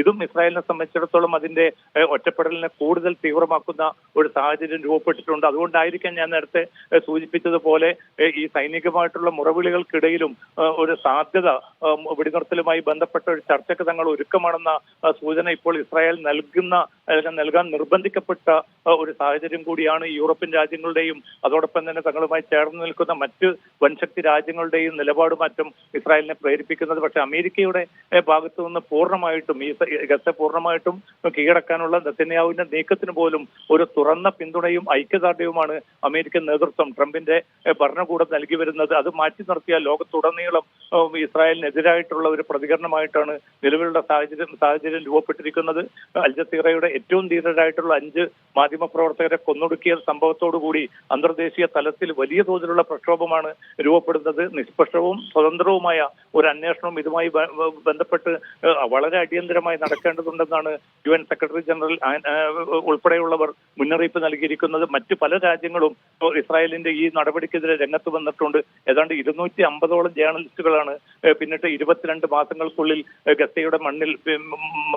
ഇതും ഇസ്രായേലിനെ സംബന്ധിച്ചിടത്തോളം അതിന്റെ ഒറ്റപ്പെടലിനെ കൂടുതൽ തീവ്രമാക്കുന്ന ഒരു സാഹചര്യം രൂപപ്പെട്ടിട്ടുണ്ട്. അതുകൊണ്ടായിരിക്കാം ഞാൻ നേരത്തെ സൂചിപ്പിച്ചതുപോലെ ഈ സൈനികമായിട്ടുള്ള മുറവിളികൾക്കിടയിലും ഒരു സാധ്യത വെടിനിർത്തലുമായി ബന്ധപ്പെട്ട ഒരു ചർച്ചയ്ക്ക് തങ്ങൾ ഒരുക്കമാണെന്ന സൂചന ഇപ്പോൾ ഇസ്രായേൽ നൽകുന്ന നൽകാൻ നിർബന്ധിക്കപ്പെട്ട ഒരു സാഹചര്യം കൂടിയാണ് യൂറോപ്യൻ രാജ്യങ്ങളുടെയും അതോടൊപ്പം തന്നെ തങ്ങളുമായി ചേർന്ന് നിൽക്കുന്ന മറ്റ് വൻശക്തി രാജ്യങ്ങളുടെയും നിലപാട് മാറ്റം ഇസ്രായേലിനെ പ്രേരിപ്പിക്കുന്നത്. പക്ഷെ അമേരിക്കയുടെ ഭാഗത്തു നിന്ന് പൂർണമായിട്ടും ഈ ഗസ പൂർണമായിട്ടും കീഴടക്കാനുള്ള നെത്തന്യാവിന്റെ നീക്കത്തിന് പോലും ഒരു തുറന്ന പിന്തുണയും ഐക്യദാർഢ്യവുമാണ് അമേരിക്കൻ നേതൃത്വം ട്രംപിന്റെ ഭരണകൂടം നൽകി വരുന്നത്. അത് മാറ്റി നിർത്തിയാൽ ലോകത്തുടനീളം ഇസ്രായേലിനെതിരായിട്ടുള്ള ഒരു പ്രതികരണമായിട്ടാണ് നിലവിലുള്ള സാഹചര്യം സാഹചര്യം രൂപപ്പെട്ടിരിക്കുന്നത്. അൽ ജസീറയുടെ ഏറ്റവും ധീരരായിട്ടുള്ള അഞ്ച് മാധ്യമ മാധ്യമപ്രവർത്തകരെ കൊന്നൊടുക്കിയ സംഭവത്തോടുകൂടി അന്തർദേശീയ തലത്തിൽ വലിയ തോതിലുള്ള പ്രക്ഷോഭമാണ് രൂപപ്പെടുന്നത്. നിഷ്പക്ഷവും സ്വതന്ത്രവുമായ ഒരു അന്വേഷണവും ഇതുമായി ബന്ധപ്പെട്ട് വളരെ അടിയന്തരമായി നടക്കേണ്ടതുണ്ടെന്നാണ് യു എൻ സെക്രട്ടറി ജനറൽ ഉൾപ്പെടെയുള്ളവർ മുന്നറിയിപ്പ് നൽകിയിരിക്കുന്നത്. മറ്റ് പല രാജ്യങ്ങളും ഇസ്രായേലിന്റെ ഈ നടപടിക്കെതിരെ രംഗത്ത് വന്നിട്ടുണ്ട്. ഏതാണ്ട് ഇരുന്നൂറ്റി അമ്പതോളം ജേർണലിസ്റ്റുകളാണ് പിന്നിട്ട് ഇരുപത്തിരണ്ട് മാസങ്ങൾക്കുള്ളിൽ ഗസയുടെ മണ്ണിൽ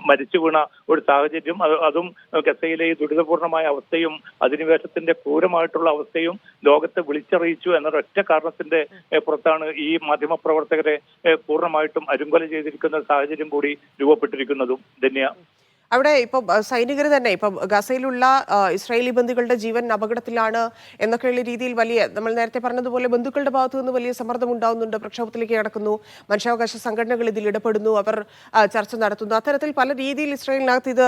മരിച്ചു വീണ ഒരു സാഹചര്യം അത് ഗസയിലെ ദുരിതപൂർണമായ അവസ്ഥയും അധിനിവേശത്തിന്റെ ക്രൂരമായിട്ടുള്ള അവസ്ഥയും ലോകത്തെ വിളിച്ചറിയിച്ചു എന്നൊരൊറ്റ കാരണത്തിന്റെ പുറത്താണ് ഈ മാധ്യമപ്രവർത്തകരെ പ്രവർത്തകരെ പൂർണമായിട്ടും അരുങ്കൊല ചെയ്തിരിക്കുന്ന സാഹചര്യം കൂടി രൂപപ്പെട്ടിരിക്കുന്നതും ധന്യ അവിടെ ഇപ്പൊ സൈനികർ തന്നെ ഇപ്പം ഗസയിലുള്ള ഇസ്രായേലി ബന്ധുക്കളുടെ ജീവൻ അപകടത്തിലാണ് എന്നൊക്കെയുള്ള രീതിയിൽ വലിയ നമ്മൾ നേരത്തെ പറഞ്ഞതുപോലെ ബന്ധുക്കളുടെ ഭാഗത്തു നിന്ന് വലിയ സമ്മർദ്ദം ഉണ്ടാകുന്നുണ്ട് പ്രക്ഷോഭത്തിലേക്ക് കടക്കുന്നു മനുഷ്യാവകാശ സംഘടനകൾ ഇതിൽ ഇടപെടുന്നു അവർ ചർച്ച നടത്തുന്നു. അത്തരത്തിൽ പല രീതിയിൽ ഇസ്രായേലിനകത്ത് ഇത്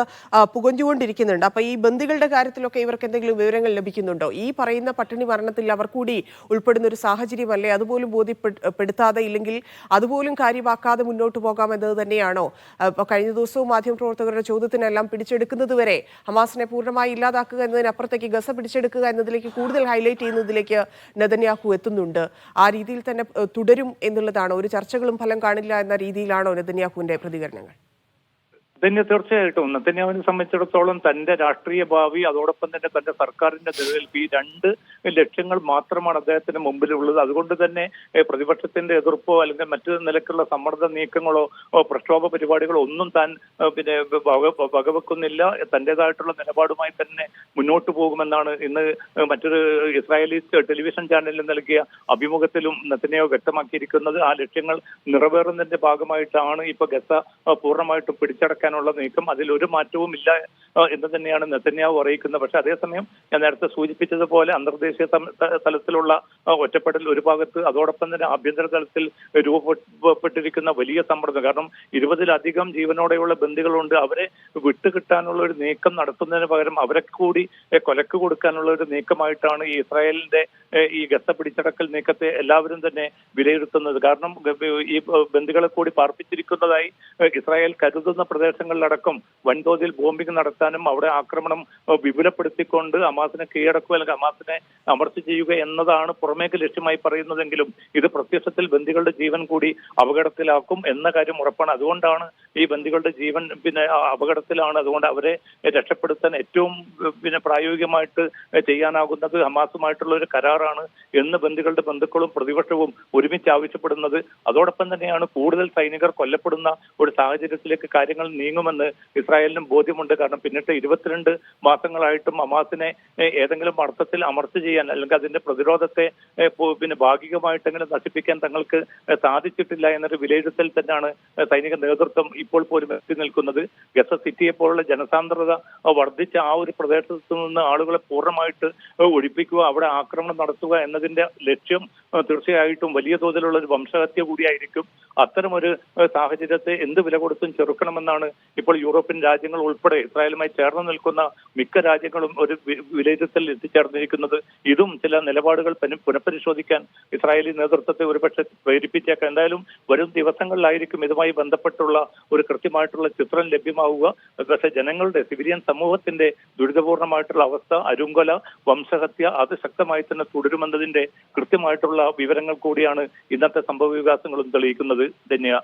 പുകഞ്ഞുകൊണ്ടിരിക്കുന്നുണ്ട്. അപ്പൊ ഈ ബന്ധുക്കളുടെ കാര്യത്തിലൊക്കെ ഇവർക്ക് എന്തെങ്കിലും വിവരങ്ങൾ ലഭിക്കുന്നുണ്ടോ? ഈ പറയുന്ന പട്ടിണി മരണത്തിൽ അവർ കൂടി ഉൾപ്പെടുന്ന ഒരു സാഹചര്യമല്ലേ അതുപോലും ബോധ്യപ്പെടുത്താതെ ഇല്ലെങ്കിൽ അതുപോലും കാര്യമാക്കാതെ മുന്നോട്ട് പോകാം എന്നത് തന്നെയാണോ കഴിഞ്ഞ ദിവസവും മാധ്യമപ്രവർത്തകരുടെ ചോദ്യത്തിനെല്ലാം പിടിച്ചെടുക്കുന്നത് വരെ ഹമാസിനെ പൂർണമായി ഇല്ലാതാക്കുക എന്നതിനപ്പുറത്തേക്ക് ഗസ പിടിച്ചെടുക്കുക എന്നതിലേക്ക് കൂടുതൽ ഹൈലൈറ്റ് ചെയ്യുന്നതിലേക്ക് നെതന്യാഹു എത്തുന്നുണ്ട്. ആ രീതിയിൽ തന്നെ തുടരും എന്നുള്ളതാണ്. ഒരു ചർച്ചകളും ഫലം കാണില്ല എന്ന രീതിയിലാണോ നെതന്യാഹുവിന്റെ പ്രതികരണങ്ങൾ? തന്നെ തീർച്ചയായിട്ടും. നത്തന്യാവിനെ സംബന്ധിച്ചിടത്തോളം തന്റെ രാഷ്ട്രീയ ഭാവി അതോടൊപ്പം തന്നെ തന്റെ സർക്കാരിന്റെ നിലനിൽപ്പ് ഈ രണ്ട് ലക്ഷ്യങ്ങൾ മാത്രമാണ് അദ്ദേഹത്തിന് മുമ്പിലുള്ളത്. അതുകൊണ്ട് തന്നെ പ്രതിപക്ഷത്തിന്റെ എതിർപ്പോ അല്ലെങ്കിൽ മറ്റു നിലക്കുള്ള സമ്മർദ്ദ നീക്കങ്ങളോ പ്രക്ഷോഭ പരിപാടികളോ ഒന്നും താൻ പിന്നെ വക- വകവെക്കുന്നില്ല. തന്റേതായിട്ടുള്ള നിലപാടുമായി തന്നെ മുന്നോട്ട് പോകുമെന്നാണ് ഇന്ന് മറ്റൊരു ഇസ്രായേലി ടെലിവിഷൻ ചാനലിൽ നൽകിയ അഭിമുഖത്തിലും നത്തന്യാവ് വ്യക്തമാക്കിയിരിക്കുന്നത്. ആ ലക്ഷ്യങ്ങൾ നിറവേറുന്നതിന്റെ ഭാഗമായിട്ടാണ് ഇപ്പൊ ഗസ പൂർണമായിട്ടും പൂർണമായിട്ടും പിടിച്ചടക്കാനുള്ള നീക്കം. അതിലൊരു മാറ്റവും ഇല്ല എന്ന് തന്നെയാണ് നെത്തന്യാവ് അറിയിക്കുന്നത്. പക്ഷെ അതേസമയം ഞാൻ നേരത്തെ സൂചിപ്പിച്ചതുപോലെ അന്തർദേശീയ തലത്തിലുള്ള ഒറ്റപ്പെടൽ ഒരു ഭാഗത്ത് അതോടൊപ്പം തന്നെ ആഭ്യന്തര തലത്തിൽ രൂപപ്പെട്ടിരിക്കുന്ന വലിയ സമ്മർദ്ദം. കാരണം ഇരുപതിലധികം ജീവനോടെയുള്ള ബന്ധുക്കളുണ്ട് അവരെ വിട്ടുകിട്ടാനുള്ള ഒരു നീക്കം നടത്തുന്നതിന് പകരം അവരെ കൂടി കൊലക്ക് കൊടുക്കാനുള്ള ഒരു നീക്കമായിട്ടാണ് ഈ ഇസ്രായേലിന്റെ ഈ ഗസ പിടിച്ചടക്കൽ നീക്കത്തെ എല്ലാവരും തന്നെ വിലയിരുത്തുന്നത്. കാരണം ഈ ബന്ധുക്കളെ കൂടി പാർപ്പിച്ചിരിക്കുന്നതായി ഇസ്രായേൽ കരുതുന്ന പ്രദേശങ്ങളിലടക്കം വൻതോതിൽ ബോംബിംഗ് നടത്താനും അവിടെ ആക്രമണം വിപുലപ്പെടുത്തിക്കൊണ്ട് ഹമാസിനെ കീഴടക്കുക അല്ലെങ്കിൽ ഹമാസിനെ അമർച്ച ചെയ്യുക എന്നതാണ് പുറമേക്ക് ലക്ഷ്യമായി പറയുന്നതെങ്കിലും ഇത് പ്രത്യക്ഷത്തിൽ ബന്ദികളുടെ ജീവൻ കൂടി അപകടത്തിലാക്കും എന്ന കാര്യം ഉറപ്പാണ്. അതുകൊണ്ടാണ് ഈ ബന്ദികളുടെ ജീവൻ പിന്നെ അപകടത്തിലാണ്. അതുകൊണ്ട് അവരെ രക്ഷപ്പെടുത്താൻ ഏറ്റവും പിന്നെ പ്രായോഗികമായിട്ട് ചെയ്യാനാകുന്നത് ഹമാസുമായിട്ടുള്ള ഒരു കരാറാണ് എന്ന് ബന്ദികളുടെ ബന്ധുക്കളും പ്രതിപക്ഷവും ഒരുമിച്ച് ആവശ്യപ്പെടുന്നത്. അതോടൊപ്പം തന്നെയാണ് കൂടുതൽ സൈനികർ കൊല്ലപ്പെടുന്ന ഒരു സാഹചര്യത്തിലേക്ക് കാര്യങ്ങൾ നീങ്ങുമെന്ന് ഇസ്രായേലിനും ബോധ്യമുണ്ട്. കാരണം പിന്നിട്ട് ഇരുപത്തിരണ്ട് മാസങ്ങളായിട്ടും അമാസിനെ ഏതെങ്കിലും അർത്ഥത്തിൽ അമർച്ച ചെയ്യാൻ അല്ലെങ്കിൽ അതിന്റെ പ്രതിരോധത്തെ പിന്നെ ഭാഗികമായിട്ടെങ്കിലും നശിപ്പിക്കാൻ തങ്ങൾക്ക് സാധിച്ചിട്ടില്ല എന്നൊരു വിലയിരുത്തൽ തന്നെയാണ് സൈനിക നേതൃത്വം ഇപ്പോൾ പോലും എത്തി നിൽക്കുന്നത്. ഗസ സിറ്റിയെ പോലുള്ള ജനസാന്ദ്രത വർദ്ധിച്ച ആ ഒരു പ്രദേശത്ത് നിന്ന് ആളുകളെ പൂർണമായിട്ട് ഒഴിപ്പിക്കുക അവിടെ ആക്രമണം നടത്തുക എന്നതിന്റെ ലക്ഷ്യം തീർച്ചയായിട്ടും വലിയ തോതിലുള്ള ഒരു വംശഹത്യ കൂടിയായിരിക്കും. അത്തരമൊരു സാഹചര്യത്തെ എന്ത് വില കൊടുത്തും ചെറുക്കണമെന്നാണ് ഇപ്പോൾ യൂറോപ്യൻ രാജ്യങ്ങൾ ഉൾപ്പെടെ ഇസ്രായേലുമായി ചേർന്ന് നിൽക്കുന്ന മിക്ക രാജ്യങ്ങളും ഒരു വിലയിരുത്തൽ എത്തിച്ചേർന്നിരിക്കുന്നത്. ഇതും ചില നിലപാടുകൾ പുന- പുനഃപരിശോധിക്കാൻ ഇസ്രായേലി നേതൃത്വത്തെ ഒരുപക്ഷെ പ്രേരിപ്പിച്ചേക്കാം. എന്തായാലും വരും ദിവസങ്ങളിലായിരിക്കും ഇതുമായി ബന്ധപ്പെട്ടുള്ള ഒരു കൃത്യമായിട്ടുള്ള ചിത്രം ലഭ്യമാവുക. പക്ഷേ ജനങ്ങളുടെ സിവിലിയൻ സമൂഹത്തിന്റെ ദുരിതപൂർണമായിട്ടുള്ള അവസ്ഥ അരുങ്കൊല വംശഹത്യ അത് ശക്തമായി തന്നെ തുടരുമെന്നതിന്റെ കൃത്യമായിട്ടുള്ള വിവരങ്ങൾ കൂടിയാണ് ഇന്നത്തെ സംഭവ വികാസങ്ങളും തെളിയിക്കുന്നത്. ധന്യ